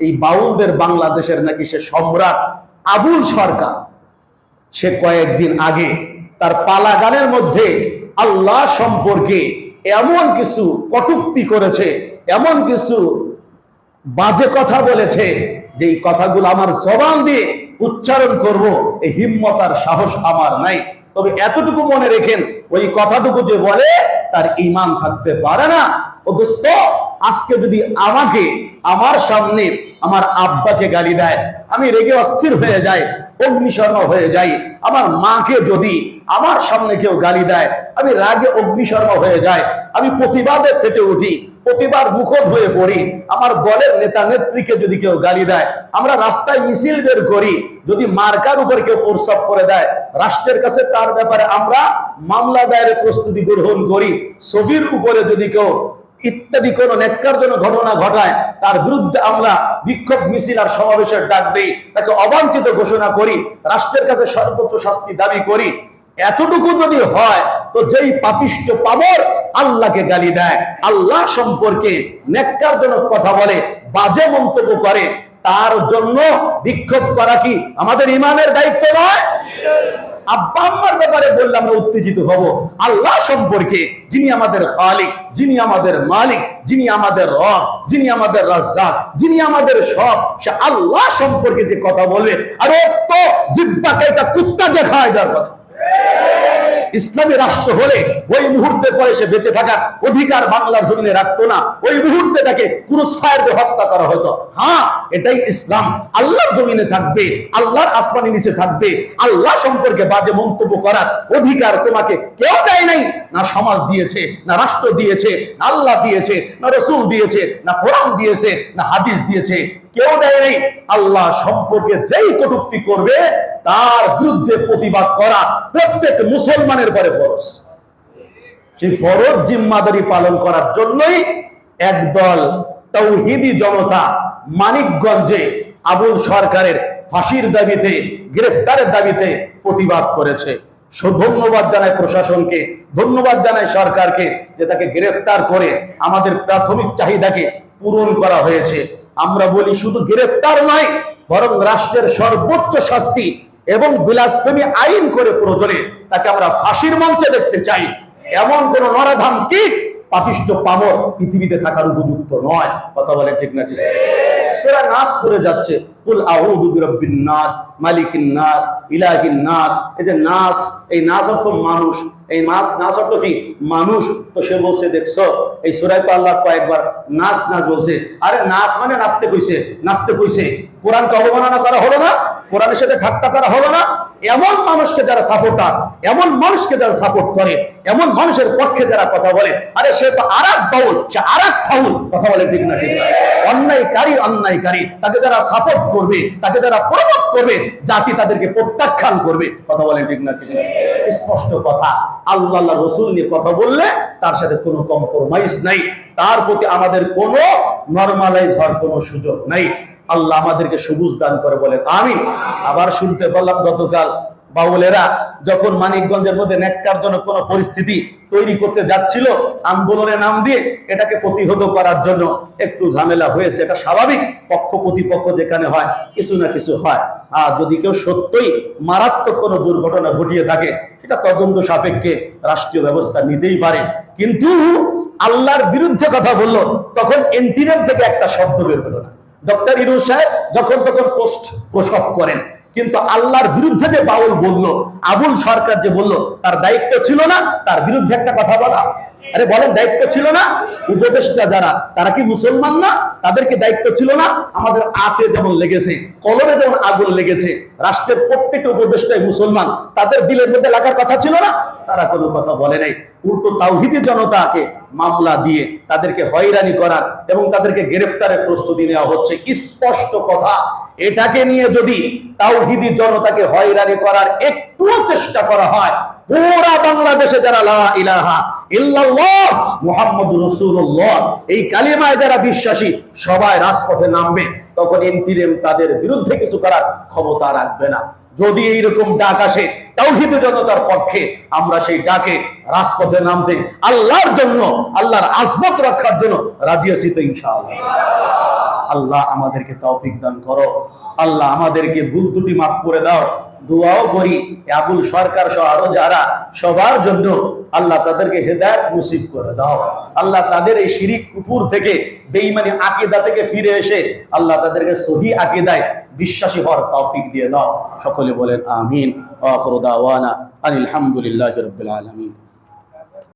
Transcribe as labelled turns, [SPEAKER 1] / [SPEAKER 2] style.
[SPEAKER 1] এই বাউলদের বাংলাদেশের নাকি সে সম্রাট আবুল সরকার। সে কয়েকদিন আগে তার পালা গানের মধ্যে আল্লাহ সম্পর্কে এমন কিছু কটুক্তি করেছে, এমন কিছু বাজে কথা বলেছে যে এই কথাগুলো আমার জবান দিয়ে উচ্চারণ করব, এই হিম্মতার সাহস আমার নাই। তবে এতটুকু মনে রেখেন, ওই কথাটুকু যে বলে তার ইমান থাকতে পারে না। ও দোস্ত, আজকে যদি আমাকে, আমার সামনে আমার আব্বাকে গালি দেয়, আমি রেগে অস্থির হয়ে যাই অগ্নিশর্মা হয়ে যাই, আমার মাকে যদি আমার সামনে কেউ গালি দেয়, আমি রাগে অগ্নিশর্মা হয়ে যায় আমি প্রতিবাদে ফেটে উঠি প্রতিবার মুখর হয়ে পড়ি, আমার দলের নেতা নেত্রীকে যদি কেউ গালি দেয়, আমরা রাস্তায় মিছিল বের করি, যদি মার্কার উপর কেউ প্রস্তাব করে দেয়, রাষ্ট্রের কাছে তার ব্যাপারে আমরা মামলা দায়ের প্রস্তুতি গ্রহণ করি, ছবির উপরে যদি কেউ ইত্যাদি কোন ন্যাক্কারজনক ঘটনা ঘটায়, তার বিরুদ্ধে আমরা বিক্ষোভ মিছিল আর সমাবেশের ডাক দেই, তাকে অবাঞ্ছিত ঘোষণা করি, রাষ্ট্রের কাছে সর্বোচ্চ শাস্তি দাবি করি। এতটুকু যদি হয়, তো যেই পাপিষ্ট পামর আল্লাহকে গালি দেয়, আল্লাহ সম্পর্কে নেককারজনক কথা বলে, বাজে মন্তব্য করে, তার জন্য বিক্ষোভ করা কি আমাদের ইমানের দায়িত্ব নয়? আব্বা আম্মার ব্যাপারে বললে আমরা উত্তেজিত হব। আল্লাহ সম্পর্কে যিনি আমাদের খালিক, যিনি আমাদের মালিক, যিনি আমাদের রব, যিনি আমাদের রাজ্জাক, যিনি আমাদের সব, সে আল্লাহ সম্পর্কে যে কথা বলবে, আর জিব্বাকে কুত্তা দেখায় যার কথা। ইসলামী রাষ্ট্র হলে ওই মুহূর্তে পরে সে বেঁচে থাকার অধিকার বাংলার জমিনে রাখতো না। ওই মুহূর্তে তাকে দিয়ে হত্যা করা হতো। হ্যাঁ এটাই ইসলাম। আল্লাহর জমিনে থাকবে, আল্লাহর আসমানি নিচে থাকবে, আল্লাহ সম্পর্কে বাজে মন্তব্য করার অধিকার তোমাকে কেউ দেয় নাই। না সমাজ দিয়েছে, না রাষ্ট্র দিয়েছে, না আল্লাহ দিয়েছে, না রসুল দিয়েছে, না কোরআন দিয়েছে, না হাদিস দিয়েছে। কেউ দেয় নেই আল্লাহ সম্পর্কে যেই কটুক্তি করবে, তার বিরুদ্ধে প্রতিবাদ করা প্রত্যেক মুসলমানের পরে ফরজ। সেই ফরজ জিম্মাদারি পালন করার জন্যই একদল তৌহিদি জনতা মানিকগঞ্জে আবুল সরকারের ফাঁসির দাবিতে, গ্রেফতারের দাবিতে প্রতিবাদ করেছে। ধন্যবাদ জানায় প্রশাসনকে, ধন্যবাদ জানাই সরকারকে যে তাকে গ্রেফতার করে আমাদের প্রাথমিক চাহিদাকে পূরণ করা হয়েছে। আমরা বলি শুধু গ্রেফতার নয়, বরং রাষ্ট্রের সর্বোচ্চ শাস্তি এবং বিলাসপ্রেমী আইন করে প্রয়োজনে তাকে আমরা ফাঁসির মঞ্চে দেখতে চাই। এমন কোন নরাধাম কি? পাপিষ্ট পামর পৃথিবীতে থাকার উপযুক্ত নয়। কথা বলে ঠিক না ঠিক সেরা নাচ করে যাচ্ছে। কুল আউযু বিরাব্বিন নাস, মালিকিন নাস, ইলাহিন নাস। এই যে নাস, এই নাস অর্থ মানুষ। এই নাচ নাচ অর্থ কি? মানুষ। তো সে বলছে, দেখছ, এই সুরায় তো আল্লাহ কয়েকবার নাচ নাচ বলছে। আরে নাচ মানে নাচতে কইছে নাচতে কইছে। কোরআনকে অবমাননা করা হলো না, কোরআনের সাথে ঠাট্টা করা হলো না। এমন মানুষকে যারা সাপোর্টার এমন মানুষকে যারা সাপোর্ট করে, এমন মানুষের পক্ষে যারা কথা বলে। আরে সে তো আর এক বাউল, সে আর এক কথা বলে ঠিক না ঠিক না। অন্যায়কারী অন্যায়কারী, তাকে যারা সাপোর্ট করবে, তাকে যারা প্রমোট করবে, জাতি তাদেরকে প্রত্যাখ্যান করবে। কথা বলে ঠিক না স্পষ্ট কথা। আল্লাহ রসুল নিয়ে কথা বললে তার সাথে কোনো কম্প্রোমাইজ নাই। তার প্রতি আমাদের কোনো নর্মালাইজ হওয়ার কোনো সুযোগ নাই। আল্লাহ আমাদেরকে সবুজ দান করে বলেন আমি আবার শুনতে পারলাম গতকাল বাউলেরা যখন মানিকগঞ্জের মধ্যে ন্যাক্কারজনক কোন পরিস্থিতি তৈরি করতে যাচ্ছিল আন্দোলনের নাম দিয়ে এটাকে প্রতিহত করার জন্য একটু ঝামেলা হয়েছে। এটা স্বাভাবিক, পক্ষ প্রতিপক্ষ যেখানে হয়, কিছু না কিছু হয়। আর যদি কেউ সত্যই মারাত্মক কোনো দুর্ঘটনা ঘটিয়ে থাকে এটা তদন্ত সাপেক্ষে রাষ্ট্রীয় ব্যবস্থা নিতেই পারে। কিন্তু আল্লাহর বিরুদ্ধে কথা বলল, তখন এন্টিনেম থেকে একটা শব্দ বের হলো না। ডক্টর ইনু সাহেব যখন তখন পোস্ট প্রসব করেন। কিন্তু আল্লাহর বিরুদ্ধে যে বাউল বলল, আবুল সরকার যে বলল, তার দায়িত্ব ছিল না, তার বিরুদ্ধে একটা কথা বলা। আরে বলেন, দায়িত্ব ছিল না? উপদেষ্টা যারা, তারা কি মুসলমান না? তাদেরকে দায়িত্ব ছিল না? আমাদের আতে যেমন লেগেছে, কলমে যেমন আগুন লেগেছে, রাষ্ট্রের প্রত্যেকটা উপদেষ্টাই মুসলমান। তাদের দিলের মধ্যে লাগার কথা ছিল না? তারা কোনো কথা বলে নাই। উল্টো তাওহিদি জনতাকে মামলা দিয়ে তাদেরকে হয়রানি করার এবং তাদেরকে গ্রেফতারের প্রস্তুতি নেওয়া হচ্ছে। স্পষ্ট কথা, এটাকে নিয়ে যদি তাওহিদি জনতাকে হয়রানি করার একটুও চেষ্টা করা হয়, পুরা বাংলাদেশে যারা ইলাহা ইল্লাল্লাহ মুহাম্মদুর রাসূলুল্লাহ, এই কালিমায় যারা বিশ্বাসী, সবাই রাজপথে নামবে। তখন ইন্টিরিম তাদের বিরুদ্ধে কিছু করার ক্ষমতা রাখবে না। যদি এইরকম ডাক আসে, তাওহিদ জনতার পক্ষে আমরা সেই ডাকে রাজপথে নামতে আল্লাহর জন্য, আল্লাহর আজমত রক্ষার জন্য রাজি আছি তো ইনশাআল্লাহ। আল্লাহ আমাদেরকে তৌফিক দান করো। আল্লাহ আমাদেরকে ভুল ত্রুটি মাফ করে দাও। দোয়াও করি। আবুল সরকার সহ আরও যারা, সবার জন্য আল্লাহ তাদেরকে হেদায়ত নসিব করে দাও। আল্লাহ তাদের এই শিরিক কুপুর থেকে, বেঈমানি আকিদা থেকে ফিরে এসে আল্লাহ তাদেরকে সহি আকিদায় বিশ্বাসী হওয়ার তৌফিক দিয়ে দাও। সকলে বলেন, আমিন। ওয়া আখিরু দাওয়ানা আনিল হামদুলিল্লাহি রাব্বিল আলামিন।